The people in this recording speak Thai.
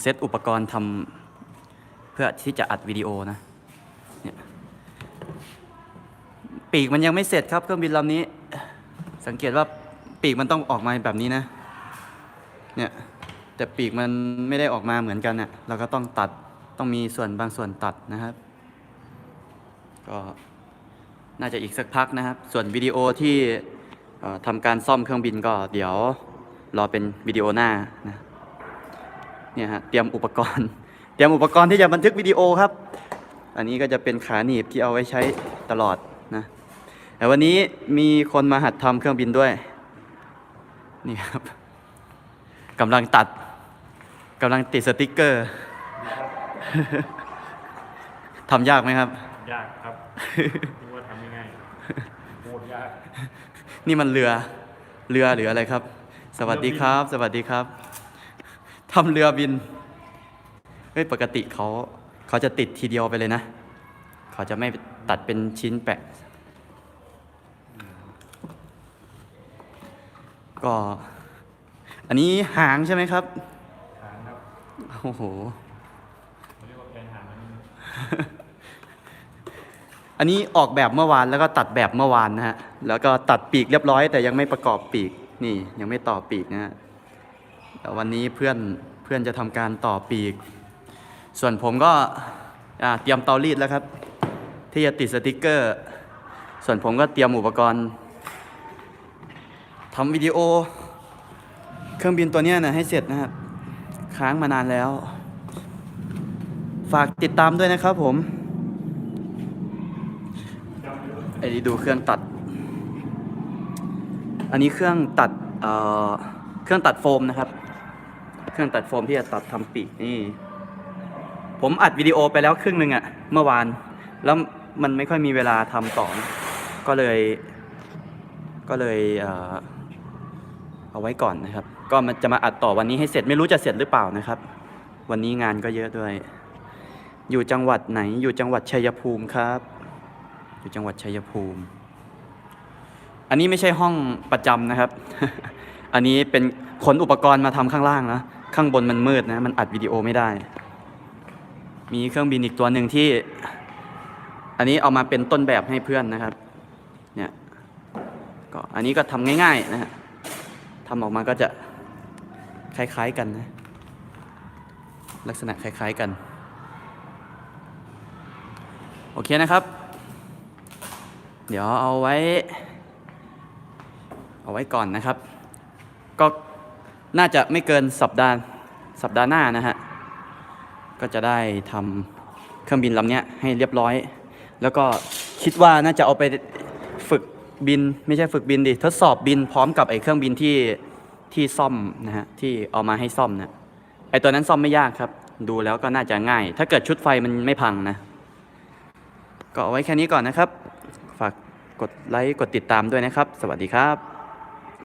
เซตอุปกรณ์ทำเพื่อที่จะอัดวิดีโอนะเนี่ยปีกมันยังไม่เสร็จครับเครื่องบินลำนี้ สังเกตว่าปีกมันต้องออกมาแบบนี้นะ เนี่ยแต่ปีกมันไม่ได้ออกมาเหมือนกันเนี่ยเราก็ต้องตัดต้องมีส่วนบางส่วนตัดนะครับ ก็น่าจะอีกสักพักนะครับ ส่วนวิดีโอที่ทำการซ่อมเครื่องบินก็เดี๋ยวรอเป็นวิดีโอหน้านะ เนี่ยฮะเตรียมอุปกรณ์ เตรียมอุปกรณ์ที่จะบันทึกวิดีโอครับ อันนี้ก็จะเป็นขาหนีบที่เอาไว้ใช้ตลอดนะแต่วันนี้มีคนมาหัดทำเครื่องบินด้วยนี่ครับกำลังตัดกำลังติดสติกเกอร์ทำยากไหมครับ ยากครับนึกว่าทำง่ายๆโคตรยากนี่มันเรือเรือหรืออะไรครับ สวัสดีครับ สวัสดีครับ ทำเรือบินเฮ้ยปกติเขาเขาจะติดทีเดียวไปเลยนะ เขาจะไม่ตัดเป็นชิ้นแปะ ก็ อันนี้หางใช่ไหมครับ หางครับ โอ้โหเขาเรียกว่าแกนหางมันอันนี้ออกแบบเมื่อวานแล้วก็ตัดแบบเมื่อวานนะฮะ แล้วก็ตัดปีกเรียบร้อย แต่ยังไม่ประกอบปีก นี่ยังไม่ต่อปีกนะฮะแต่ วันนี้เพื่อนเพื่อนจะทำการต่อปีก ส่วนผมก็เตรียมเตารีดแล้วครับ ที่จะติดสติกเกอร์ ส่วนผมก็เตรียมอุปกรณ์ทำวิดีโอ เครื่องบินตัวนี้นะให้เสร็จนะครับ ค้างมานานแล้ว ฝากติดตามด้วยนะครับผมไอ้นี่ดูเครื่องตัด อันนี้เครื่องตัด เอ่อ เครื่องตัดโฟมนะครับ เครื่องตัดโฟมที่จะตัดทำปีกนี่ ผมอัดวิดีโอไปแล้วครึ่งหนึ่งอะเมื่อวาน แล้วมันไม่ค่อยมีเวลาทำต่อ ก็เลย ก็เลยเออเอาไว้ก่อนนะครับ ก็มันจะมาอัดต่อวันนี้ให้เสร็จไม่รู้จะเสร็จหรือเปล่านะครับ วันนี้งานก็เยอะด้วย อยู่จังหวัดไหน อยู่จังหวัดชัยภูมิครับ อยู่จังหวัดชัยภูมิ อันนี้ไม่ใช่ห้องประจำนะครับ อันนี้เป็นขนอุปกรณ์มาทำข้างล่างนะ ข้างบนมันมืดนะ มันอัดวิดีโอไม่ได้ มีเครื่องบินอีกตัวหนึ่งที่ อันนี้เอามาเป็นต้นแบบให้เพื่อนนะครับ เนี่ย ก็อันนี้ก็ทำง่ายๆนะฮะทำออกมาก็จะคล้ายๆกันนะ ลักษณะคล้ายๆกัน โอเคนะครับ เดี๋ยวเอาไว้ เอาไว้ก่อนนะครับ ก็ น่าจะไม่เกินสัปดาห์สัปดาห์หน้านะฮะ ก็จะได้ทำเครื่องบินลำนี้ให้เรียบร้อย แล้วก็คิดว่าน่าจะเอาไปฝึกบินไม่ใช่ฝึกบินดิทดสอบบินพร้อมกับไอ้เครื่องบินที่ที่ซ่อมนะฮะที่เอามาให้ซ่อมนะไอ้ตัวนั้นซ่อมไม่ยากครับ ดูแล้วก็น่าจะง่าย ถ้าเกิดชุดไฟมันไม่พังนะ ก็เอาไว้แค่นี้ก่อนนะครับ ฝากกดไลค์กดติดตามด้วยนะครับ สวัสดีครับ